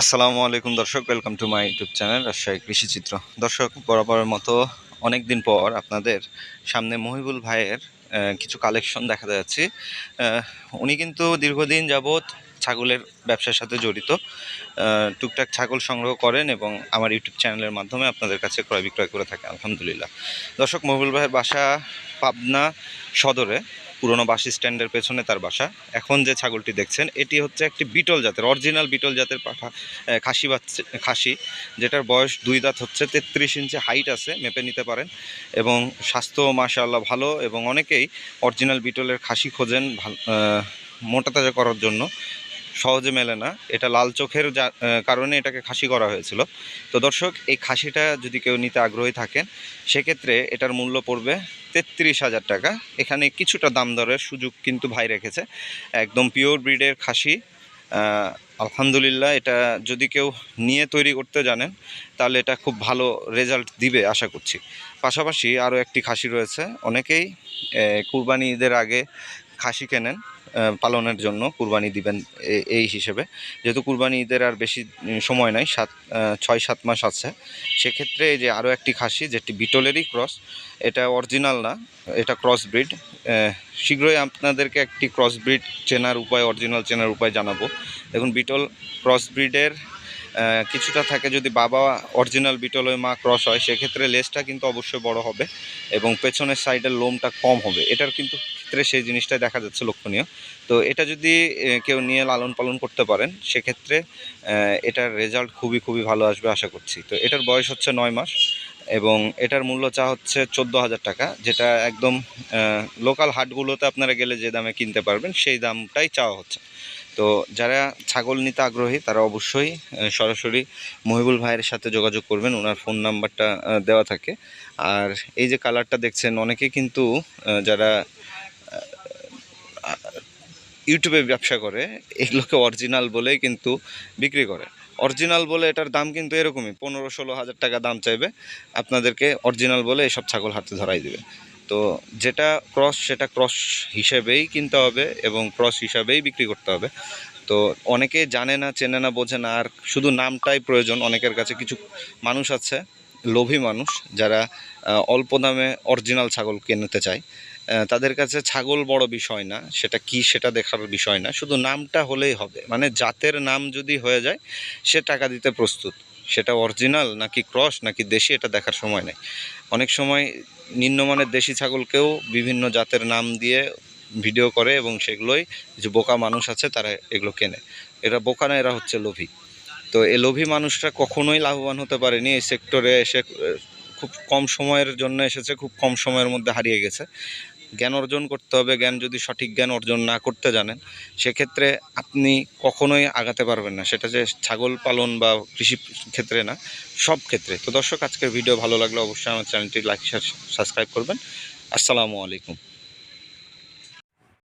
আসসালামু আলাইকুম দর্শক welcome to my YouTube channel Rajshahi Krishichitra দর্শক, বরাবরের মতো অনেক দিন পর আপনাদের সামনে মহিবুল ভাইয়ের কিছু কালেকশন দেখা যাচ্ছে। উনি কিন্তু দীর্ঘদিন যাবৎ ছাগলের ব্যবসার সাথে জড়িত। টুকটাক ছাগল সংগ্রহ করেন এবং আমার ইউটিউব চ্যানেলের মাধ্যমে আপনাদের কাছে ক্রয় বিক্রয় করে থাকে আলহামদুলিল্লাহ। দর্শক, মহিবুল ভাইয়ের বাসা পাবনা সদরে। পুরনো বাস স্ট্যান্ডের পেছনে তার বাসা। এখন যে ছাগলটি দেখছেন, এটি হচ্ছে একটি বিটল জাতের অরিজিনাল বিটল জাতের পাঠা খাসি বাচ্চা খাসি, যেটার বয়স দুই দাঁত হচ্ছে, তেত্রিশ ইঞ্চি হাইট আছে, মেপে নিতে পারেন। এবং স্বাস্থ্য মাশাআল্লাহ ভালো এবং অনেকেই অরিজিনাল বিটলের খাসি খোঁজেন মোটা তাজা করার জন্য। সহজে মেলে না। এটা লাল চোখের কারণে এটাকে খাসি করা হয়েছিল। তো দর্শক, এই খাসিটা যদি কেউ নিতে আগ্রহী থাকেন, সেক্ষেত্রে এটার মূল্য পড়বে তেত্রিশ হাজার টাকা। এখানে কিছুটা দাম দরের সুযোগ কিন্তু ভাই রেখেছে। একদম পিওর ব্রিডের খাসি। আলহামদুলিল্লাহ এটা যদি কেউ নিয়ে তৈরি করতে জানেন, তাহলে এটা খুব ভালো রেজাল্ট দিবে আশা করছি। পাশাপাশি আরও একটি খাসি রয়েছে। অনেকেই কুরবানি ঈদের আগে খাসি কেনেন। পালনের জন্য কুরবানি দিবেন এই হিসেবে। যেহেতু কুরবানি ঈদের আর বেশি সময় নাই, সাত ছয়, সাত মাস আছে, সেক্ষেত্রে এই যে আরও একটি খাসি, যেটি বিটলেরই ক্রস, এটা অরিজিনাল না, এটা ক্রস ব্রিড। শীঘ্রই আপনাদেরকে একটি ক্রস ব্রিড চেনার উপায়, অরিজিনাল চেনার উপায় জানাব। দেখুন, বিটল ক্রস ব্রিডের কিছুটা থাকে যদি বাবা অরিজিনাল বিটল হয়ে মা ক্রস হয়, সেক্ষেত্রে লেজটা কিন্তু অবশ্যই বড় হবে এবং পেছনের সাইডের লোমটা কম হবে। এটার কিন্তু ক্ষেত্রে সেই জিনিসটাই দেখা যাচ্ছে লক্ষণীয়। তো এটা যদি কেউ নিয়ে লালন পালন করতে পারেন, সেক্ষেত্রে এটার রেজাল্ট খুবই খুবই ভালো আসবে আশা করছি। তো এটার বয়স হচ্ছে নয় মাস এবং এটার মূল্য চা হচ্ছে চোদ্দ হাজার টাকা, যেটা একদম লোকাল হাটগুলোতে আপনারা গেলে যে দামে কিনতে পারবেন, সেই দামটাই চাওয়া হচ্ছে। তো যারা ছাগল নিতে আগ্রহী, তারা অবশ্যই সরাসরি মহিবুল ভাইয়ের সাথে যোগাযোগ করবেন। ওনার ফোন নাম্বারটা দেওয়া থাকে। আর এই যে কালারটা দেখছেন অনেকে কিন্তু যারা ইউটিউবে ব্যবসা করে, এগুলোকে অরিজিনাল বলেই কিন্তু বিক্রি করে। অরিজিনাল বলে এটার দাম কিন্তু এরকমই, পনেরো ষোলো হাজার টাকা দাম চাইবে। আপনাদেরকে অরিজিনাল বলে এসব ছাগল হাতে ধরাই দেবে। তো যেটা ক্রস সেটা ক্রস হিসেবেই কিনতে হবে এবং ক্রস হিসাবেই বিক্রি করতে হবে। তো অনেকে জানে না, চেনে না, বোঝে না, আর শুধু নামটাই প্রয়োজন। অনেকের কাছে কিছু মানুষ আছে, লোভী মানুষ, যারা অল্প দামে অরিজিনাল ছাগল কিনতে চায়। তাদের কাছে ছাগল বড় বিষয় না, সেটা কি সেটা দেখার বিষয় না, শুধু নামটা হলেই হবে। মানে জাতের নাম যদি হয়ে যায়, সে টাকা দিতে প্রস্তুত। সেটা অরিজিনাল নাকি ক্রস নাকি দেশি, এটা দেখার সময় নেই। অনেক সময় নিম্নমানের দেশি ছাগলকেও বিভিন্ন জাতের নাম দিয়ে ভিডিও করে এবং সেগুলোই যে বোকা মানুষ আছে, তারা এগুলো কেনে। এরা বোকা না, এরা হচ্ছে লোভী। তো এই লোভী মানুষরা কখনোই লাভবান হতে পারেনি এই সেক্টরে এসে খুব কম সময়ের জন্য এসেছে, খুব কম সময়ের মধ্যে হারিয়ে গেছে। জ্ঞান অর্জন করতে হবে, জ্ঞান যদি সঠিক জ্ঞান অর্জন না করতে জানেন, সেক্ষেত্রে আপনি কখনোই আগাতে পারবেন না। সেটা যে ছাগল পালন বা কৃষি ক্ষেত্রে না, সব ক্ষেত্রে। তো দর্শক, আজকের ভিডিও ভালো লাগলে অবশ্যই আমার চ্যানেলটি লাইক সাবস্ক্রাইব করবেন। আসসালামু আলাইকুম।